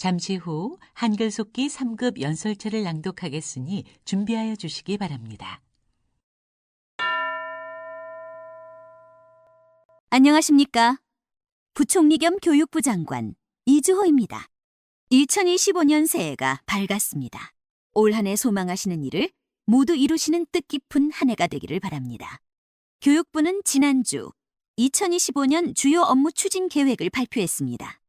잠시 후 한글 속기 3급 연설체를 낭독하겠으니 준비하여 주시기 바랍니다. 안녕하십니까. 부총리 겸 교육부 장관 이주호입니다. 2025년 새해가 밝았습니다. 올 한 해 소망하시는 일을 모두 이루시는 뜻깊은 한 해가 되기를 바랍니다. 교육부는 지난주 2025년 주요 업무 추진 계획을 발표했습니다.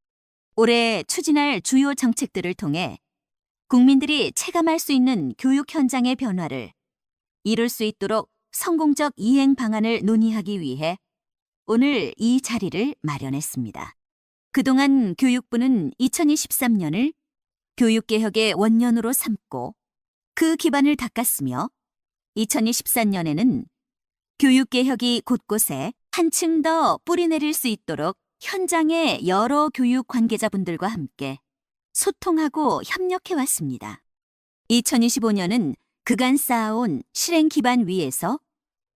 올해 추진할 주요 정책들을 통해 국민들이 체감할 수 있는 교육 현장의 변화를 이룰 수 있도록 성공적 이행 방안을 논의하기 위해 오늘 이 자리를 마련했습니다. 그동안 교육부는 2023년을 교육개혁의 원년으로 삼고 그 기반을 닦았으며 2024년에는 교육개혁이 곳곳에 한층 더 뿌리내릴 수 있도록 현장의 여러 교육 관계자분들과 함께 소통하고 협력해 왔습니다. 2025년은 그간 쌓아온 실행 기반 위에서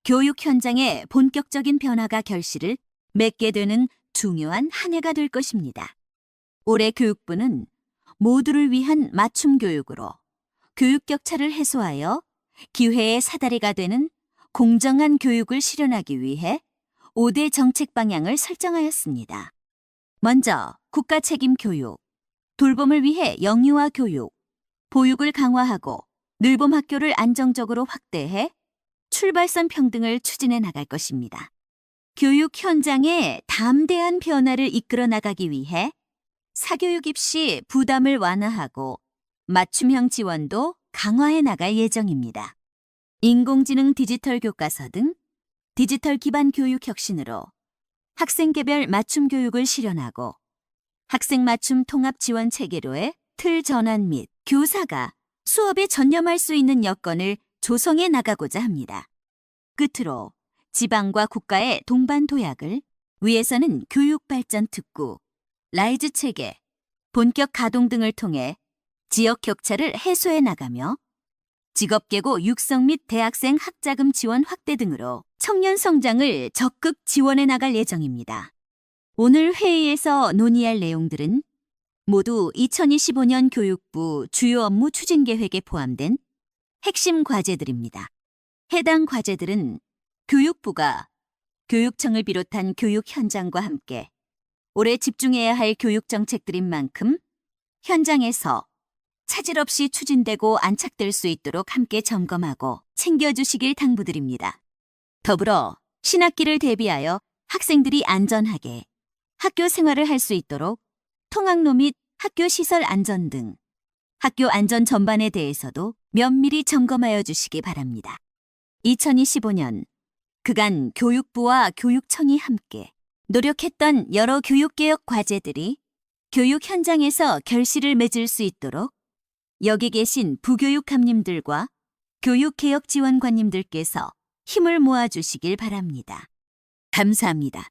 교육 현장의 본격적인 변화가 결실을 맺게 되는 중요한 한 해가 될 것입니다. 올해 교육부는 모두를 위한 맞춤 교육으로 교육 격차를 해소하여 기회의 사다리가 되는 공정한 교육을 실현하기 위해 5대 정책 방향을 설정하였습니다. 먼저 국가 책임 교육, 돌봄을 위해 영유아 교육, 보육을 강화하고 늘봄 학교를 안정적으로 확대해 출발선 평등을 추진해 나갈 것입니다. 교육 현장에 담대한 변화를 이끌어 나가기 위해 사교육 입시 부담을 완화하고 맞춤형 지원도 강화해 나갈 예정입니다. 인공지능 디지털 교과서 등 디지털 기반 교육 혁신으로 학생 개별 맞춤 교육을 실현하고 학생 맞춤 통합 지원 체계로의 틀 전환 및 교사가 수업에 전념할 수 있는 여건을 조성해 나가고자 합니다. 끝으로 지방과 국가의 동반 도약을 위해서는 교육 발전 특구, 라이즈 체계, 본격 가동 등을 통해 지역 격차를 해소해 나가며 직업계고 육성 및 대학생 학자금 지원 확대 등으로 청년 성장을 적극 지원해 나갈 예정입니다. 오늘 회의에서 논의할 내용들은 모두 2025년 교육부 주요 업무 추진 계획에 포함된 핵심 과제들입니다. 해당 과제들은 교육부가 교육청을 비롯한 교육 현장과 함께 올해 집중해야 할 교육 정책들인 만큼 현장에서 차질 없이 추진되고 안착될 수 있도록 함께 점검하고 챙겨주시길 당부드립니다. 더불어 신학기를 대비하여 학생들이 안전하게 학교 생활을 할 수 있도록 통학로 및 학교 시설 안전 등 학교 안전 전반에 대해서도 면밀히 점검하여 주시기 바랍니다. 2025년 그간 교육부와 교육청이 함께 노력했던 여러 교육개혁 과제들이 교육 현장에서 결실을 맺을 수 있도록 여기 계신 부교육감님들과 교육개혁 지원관님들께서 힘을 모아주시길 바랍니다. 감사합니다.